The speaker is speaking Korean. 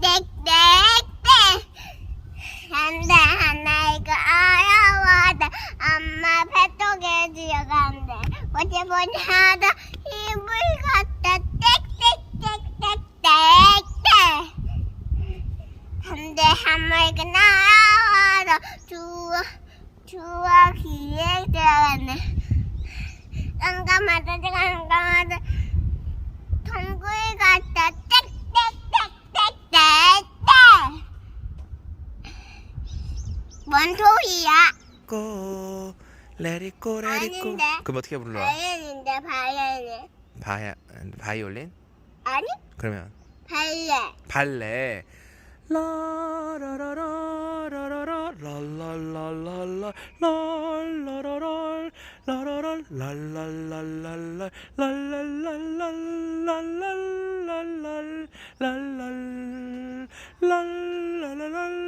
땡땡땡 안돼 하나 이거 어려워다. 엄마 뱃속에 들어간대. 어제 보자다. 힘을 갖다. 땡땡땡땡땡땡. 안돼 하나 이거 나와다 주워 주워 귀에 들어갔네. 깜깜하다 깜깜하다 동굴 갔다 땡땡땡땡땡땡 뭔 소리야? go let it go let it go 아닌데. 그럼 어떻게 불러? 바이올린인데 바이올린 바이 바이올린? 아니 그러면 발레 발레 라라라라라라라 랄랄랄랄라 랄라라랄 라라랄 랄랄랄랄라 랄랄랄랄랄랄랄랄 랄랄 랄랄랄